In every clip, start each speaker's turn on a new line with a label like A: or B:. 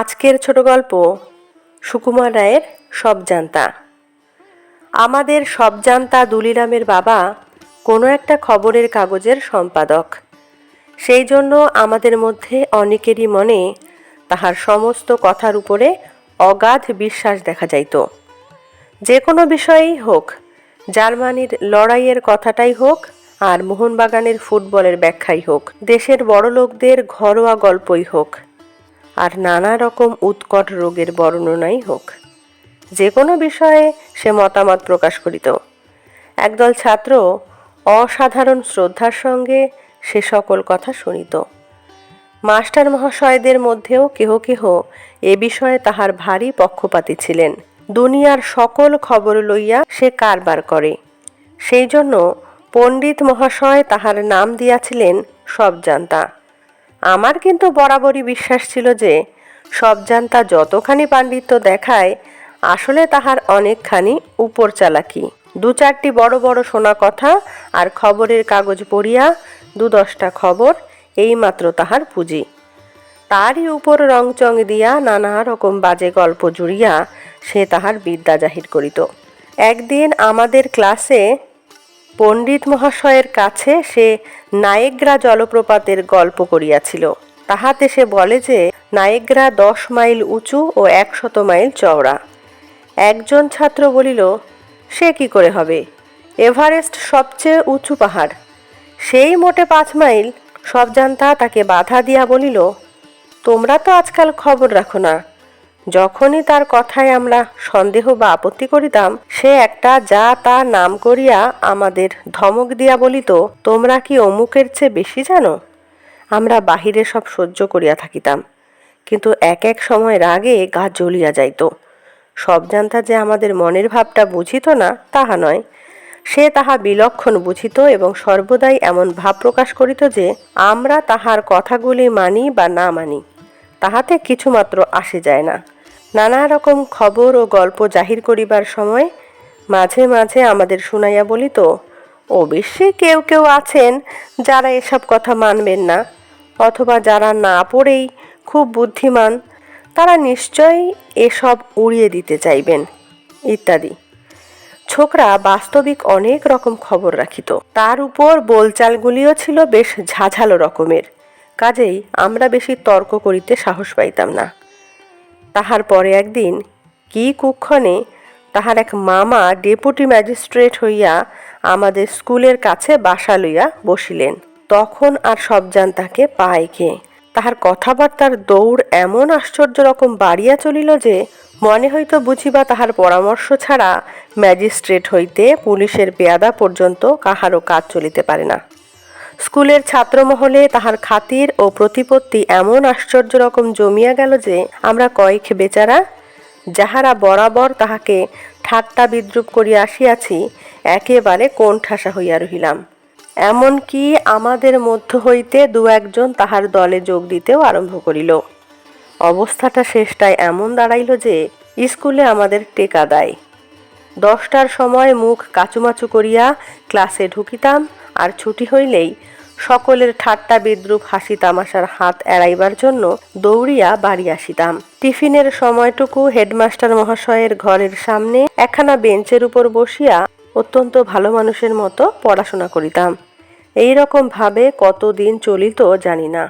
A: আজকের ছোট গল্প সুকুমার রায়ের সব জানতা আমাদের সব জানতা দুলিরামের বাবা কোনো একটা খবরের কাগজের সম্পাদক। সেই জন্য আমাদের মধ্যে অনেকেরই মনে তাহার সমস্ত কথার উপরে অগাধ বিশ্বাস দেখা যাইত। যে কোনো বিষয়েই হোক, জার্মানির লড়াইয়ের কথাটাই হোক আর মোহনবাগানের ফুটবলের ব্যাখ্যাই হোক, দেশের বড় লোকদের ঘরোয়া গল্পই হোক। আর নানা রকম উৎকট রোগের বর্ণনাই হোক। যে কোনো বিষয়ে সে মতামত প্রকাশ করিত। একদল ছাত্র অসাধারণ শ্রদ্ধার সঙ্গে সে সকল কথা শুনিত। মাস্টার মহাশয়দের মধ্যেও কেহ কেহ এ বিষয়ে তাহার ভারী পক্ষপাতী ছিলেন। দুনিয়ার সকল খবর লইয়া সে কারবার করে। সেই জন্য পণ্ডিত মহাশয় তাহার নাম দিয়াছিলেন সব জানতা আমার কিন্তু বরাবরই বিশ্বাস ছিল যে সব জানতা যতখানি পাণ্ডিত্য দেখায়, আসলে তাহার অনেকখানি উপর চালাকি। দু চারটি বড় বড় শোনা কথা আর খবরের কাগজ পড়িয়া দু দশটা খবর, এইমাত্র তাহার পুঁজি। তারই উপর রংচং দিয়া নানা রকম বাজে গল্প জুড়িয়া সে তাহার বিদ্যা জাহির করিত। একদিন আমাদের ক্লাসে পণ্ডিত মহাশয়ের কাছে সে নায়েগ্রা জলপ্রপাতের গল্প করিয়াছিল। তাহাতে সে বলে যে, নায়েগ্রা দশ মাইল উঁচু ও একশত মাইল চওড়া। একজন ছাত্র বলিল, সে কি করে হবে? এভারেস্ট সবচেয়ে উঁচু পাহাড়। সেই মোটে পাঁচ মাইল। সব জানতা তাকে বাধা দিয়া বলিল, তোমরা তো আজকাল খবর রাখো না। যখনই তার কথায় আমরা সন্দেহ বা আপত্তি করিতাম, সে একটা যা তা নাম করিয়া আমাদের ধমক দিয়া বলিত, তোমরা কি অমুকের চেয়ে বেশি জানো? আমরা বাহিরে সব সহ্য করিয়া থাকিতাম। কিন্তু এক এক সময় রাগে গা জ্বলিয়া যাইত। সব জানতা যে আমাদের মনের ভাবটা বুঝিত না, তাহা নয়। সে তাহা বিলক্ষণ বুঝিত এবং সর্বদাই এমন ভাব প্রকাশ করিত যে, আমরা তাহার কথাগুলি মানি বা না মানি, তাহাতে কিছুমাত্র আসে যায় না। নানা রকম খবর ও গল্প জাহির করিবার সময় মাঝে মাঝে আমাদের শুনাইয়া বলিত অবশ্যই কেউ কেউ আছেন যারা এসব কথা মানবেন না, অথবা যারা না পড়েই খুব বুদ্ধিমান, তারা নিশ্চয়ই এসব উড়িয়ে দিতে চাইবেন, ইত্যাদি। ছোকরা বাস্তবিক অনেক রকম খবর রাখিত। তার উপর বোলচালগুলিও ছিল বেশ ঝাঝালো রকমের, কাজেই আমরা বেশি তর্ক করিতে সাহস পাইতাম না। তাহার পরে একদিন কি কুক্ষণে তাহার এক মামা ডেপুটি ম্যাজিস্ট্রেট হইয়া আমাদের স্কুলের কাছে বাসা লইয়া বসিলেন। তখন আর সবজান তাকে পায় কে? তাহার কথাবার্তার দৌড় এমন আশ্চর্য রকম বাড়িয়া চলিল যে, মনে হইতো বুঝিবা তাহার পরামর্শ ছাড়া ম্যাজিস্ট্রেট হইতে পুলিশের পেয়াদা পর্যন্ত কাহারও কাজ চলিতে পারে না। স্কুলের ছাত্রমহলে তাহার খাতির ও প্রতিপত্তি এমন আশ্চর্য রকম জমিয়া গেল যে, আমরা কয়েক বেচারা যাহারা বরাবর তাহাকে ঠাট্টা বিদ্রুপ করিয়া আসিয়াছি, একেবারে কোণঠাসা হইয়া রহিলাম। এমনকি আমাদের মধ্য হইতে দু একজন তাহার দলে যোগ দিতেও আরম্ভ করিল। অবস্থাটা শেষটায় এমন দাঁড়াইল যে, স্কুলে আমাদের টেকা দেয়। দশটার সময় মুখ কাচুমাচু করিয়া ক্লাসে ঢুকিতাম, আর ছুটি হইলেই সকলের ঠাট্টা বিদ্রুপ হাসি তামাশার হাত এড়াইবার জন্য দৌড়িয়া বাড়ি আসিতাম। টিফিনের সময়টুকু হেডমাস্টার মহাশয়ের ঘরের সামনে একখানা বেঞ্চের উপর বসিয়া অত্যন্ত ভালো মানুষের মতো পড়াশোনা করিতাম। এই রকম ভাবে কতদিন চলিত জানি না।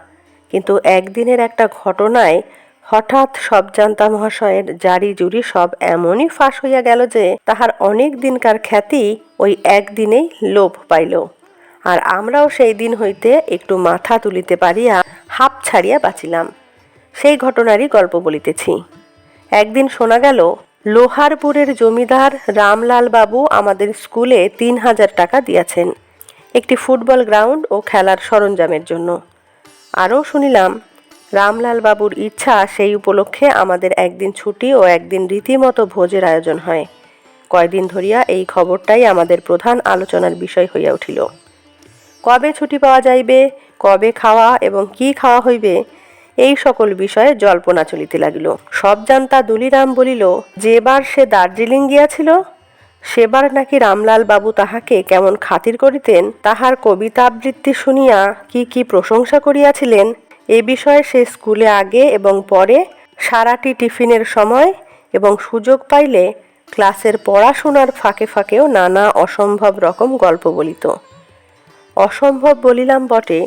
A: কিন্তু একদিনের একটা ঘটনায় হঠাৎ সব জান্তা মহাশয়ের জারি জুরি সব এমনই ফাঁস হইয়া গেল যে তাহার অনেক দিনকার খ্যাতি ওই একদিনেই লোভ পাইল। আর আমরাও সেই দিন হইতে একটু মাথা তুলিতে পারিয়া হাঁপ ছাড়িয়া বাঁচিলাম। সেই ঘটনারই গল্প বলিতেছি। একদিন শোনা গেল, লোহারপুরের জমিদার রামলাল বাবু আমাদের স্কুলে তিন হাজার টাকা দিয়াছেন, একটি ফুটবল গ্রাউন্ড ও খেলার সরঞ্জামের জন্য। আরও শুনিলাম, রামলাল বাবুর ইচ্ছা সেই উপলক্ষে আমাদের একদিন ছুটি ও একদিন রীতিমতো ভোজের আয়োজন হয়। কয়দিন ধরিয়া এই খবরটাই আমাদের প্রধান আলোচনার বিষয় হইয়া উঠিল। কবে ছুটি পাওয়া যাইবে, কবে খাওয়া এবং কি খাওয়া হইবে, এই সকল বিষয়ে জল্পনা চলিতে লাগিল। সব জানতা দুলিরাম বলিল, যেবার সে দার্জিলিং গিয়াছিল, সেবার নাকি রামলাল বাবু তাহাকে কেমন খাতির করিতেন, তাহার কবিতা আবৃত্তি শুনিয়া কি কি প্রশংসা করিয়াছিলেন, এ বিষয়ে সে স্কুলে আগে এবং পরে সারাটি টিফিনের সময় এবং সুযোগ পাইলে ক্লাসের পড়াশোনার ফাঁকে ফাঁকেও নানা অসম্ভব রকম গল্প বলিত। অসম্ভব বলিলাম বটে,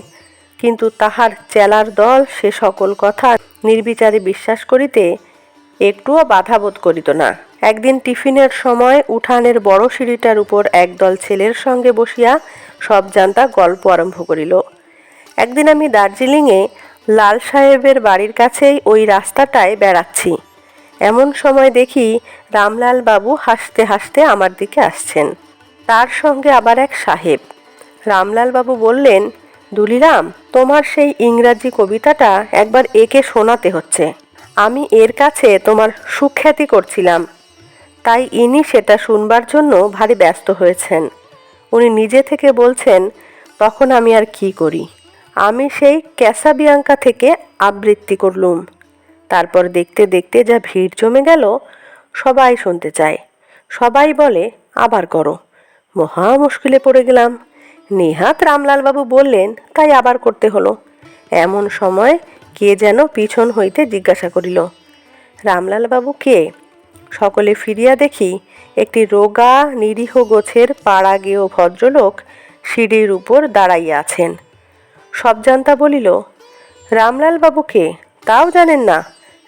A: কিন্তু তাহার চেলার দল সে সকল কথা নির্বিচারে বিশ্বাস করিতে একটুও বাধাবোধ করিত না। একদিন টিফিনের সময় উঠানের বড় সিঁড়িটার উপর একদল ছেলের সঙ্গে বসিয়া সব জানতা গল্প আরম্ভ করিল। একদিন আমি দার্জিলিংয়ে লাল সাহেবের বাড়ির কাছেই ওই রাস্তাটায় বেড়াচ্ছি। এমন সময় দেখি রামলাল বাবু হাসতে হাসতে আমার দিকে আসছেন। তার সঙ্গে আবার এক সাহেব। রামলাল বাবু বললেন, দুলিরাম, তোমার সেই ইংরাজি কবিতাটা একবার একে শোনাতে হচ্ছে। আমি এর কাছে তোমার সুখ্যাতি করছিলাম। তাই ইনি সেটা শুনবার জন্য ভারী ব্যস্ত হয়েছেন। উনি নিজে থেকে বলছেন, তখন আমি আর কি করি? আমি সেই ক্যাসাবিয়াঙ্কা থেকে আবৃত্তি করলুম। তারপর দেখতে দেখতে যা ভিড় জমে গেল, সবাই শুনতে চায়। সবাই বলে, আবার করো। মহা মুশকিলে পড়ে গেলাম। নেহাত রামলালবাবু বললেন, তাই আবার করতে হলো। এমন সময় কে যেন পিছন হইতে জিজ্ঞাসা করিল, রামলালবাবু কে? সকলে ফিরিয়া দেখি একটি রোগা নিরীহ গোছের পাড়া গেয় ভদ্রলোক সিঁড়ির উপর দাঁড়াইয়া আছেন। সবজান্তা বলিল রামলাল বাবু কে? তাও জানেন না,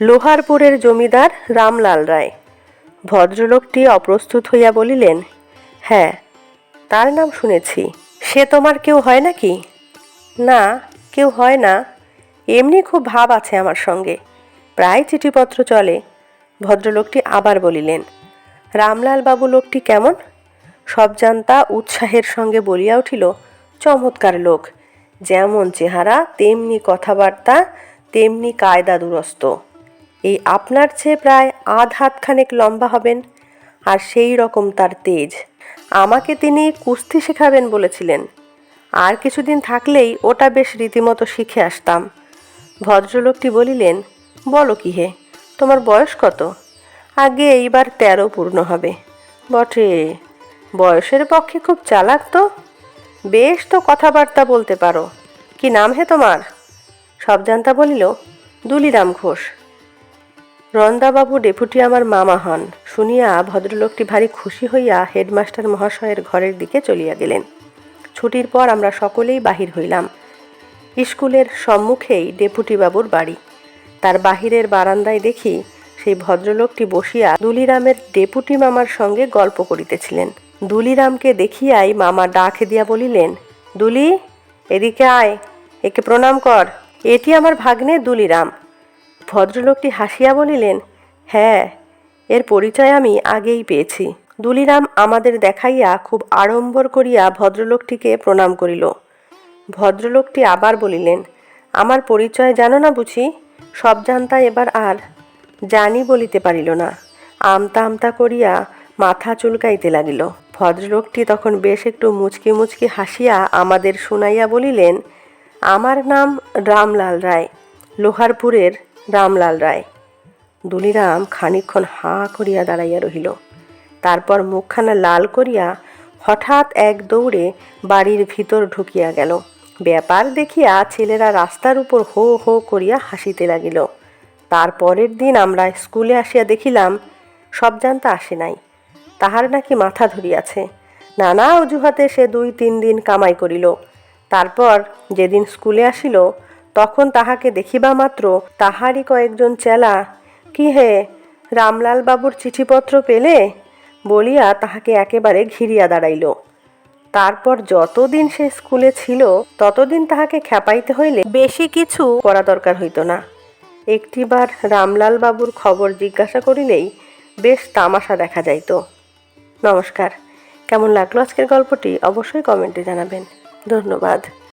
A: লোহারপুরের জমিদার রামলাল রায়। ভদ্রলোকটি অপ্রস্তুত হইয়া বলিলেন হ্যাঁ তার নাম শুনেছি। সে তোমার কেউ হয় নাকি? না, কেউ হয় না। এমনি খুব ভাব আছে আমার সঙ্গে। প্রায় চিঠিপত্র চলে। ভদ্রলোকটি আবার বলিলেন, রামলাল বাবু লোকটি কেমন? সব জানতা উৎসাহের সঙ্গে বলিয়া উঠিল, চমৎকার লোক। যেমন চেহারা, তেমনি কথাবার্তা, তেমনি কায়দা দুরস্ত। এই আপনার চেয়ে প্রায় আধ হাতখানেক লম্বা হবেন, আর সেই রকম তার তেজ। আমাকে তিনি কুস্তি শেখাবেন বলেছিলেন। আর কিছুদিন থাকলেই ওটা বেশ রীতিমতো শিখে আসতাম। ভদ্রলোকটি বলিলেন, বলো কি হে, তোমার বয়স কত? আগে এইবার তেরো পূর্ণ হবে। বটে, বয়সের পক্ষে খুব চালাক তো। বেশ তো কথাবার্তা বলতে পারো। কি নাম হে তোমার? সবজান্তা বলিল দুলিরাম ঘোষ। রন্দাবাবু ডেপুটি আমার মামা হন। শুনিয়া ভদ্রলোকটি ভারী খুশি হইয়া হেডমাস্টার মহাশয়ের ঘরের দিকে চলিয়া গেলেন। ছুটির পর আমরা সকলেই বাহির হইলাম। স্কুলের সম্মুখেই ডেপুটি বাবুর বাড়ি। তার বাহিরের বারান্দায় দেখি সেই ভদ্রলোকটি বসিয়া দুলিরামের ডেপুটি মামার সঙ্গে গল্প করিতেছিলেন। দুলিরামকে দেখিয়াই মামা ডাক দিয়া বলিলেন, দুলি, এদিকে আয়, একে প্রণাম কর। এটি আমার ভাগ্নে দুলিরাম। ভদ্রলোকটি হাসিয়া বলিলেন হ্যাঁ এর পরিচয় আমি আগেই পেয়েছি। দুলিরাম আমাদের দেখাইয়া খুব আড়ম্বর করিয়া ভদ্রলোকটিকে প্রণাম করিল। ভদ্রলোকটি আবার বলিলেন, আমার পরিচয় জানো না বুঝি? সব জানতা এবার আর জানি বলিতে পারিল না। আমতা আমতা করিয়া মাথা চুলকাইতে লাগিল। ভদ্রলোকটি তখন বেশ একটু মুচকি মুচকি হাসিয়া আমাদের শুনাইয়া বলিলেন, আমার নাম রামলাল রায়, লোহারপুরের রামলাল রায়। দুলিরাম খানিক্ষণ হাঁ করিয়া দাঁড়াইয়া রহিল। তারপর মুখখানা লাল করিয়া হঠাৎ এক দৌড়ে বাড়ির ভিতর ঢুকিয়া গেল। ব্যাপার দেখিয়া ছেলেরা রাস্তার উপর হো হো করিয়া হাসিতে লাগিল। তার পরের দিন আমরা স্কুলে আসিয়া দেখিলাম, সব জানতা আসে নাই। তাহার নাকি মাথা ধরিয়াছে। নানা অজুহাতে সে দুই তিন দিন কামাই করিল। তারপর যেদিন স্কুলে আসিল তখন তাহাকে দেখিবা মাত্র তাহারই কয়েকজন চেলা, কি হে রামলাল বাবুর চিঠিপত্র পেলে? বলিয়া তাহাকে একেবারে ঘিরিয়া দাঁড়াইল। তারপর যতদিন সে স্কুলে ছিল, ততদিন তাহাকে খেপাইতে হইলে বেশি কিছু করা দরকার হইত না। একটিবার রামলাল বাবুর খবর জিজ্ঞাসা করিলেই বেশ তামাশা দেখা যাইত। নমস্কার, কেমন লাগল আজকের গল্পটি? অবশ্যই কমেন্টে জানাবেন। ধন্যবাদ।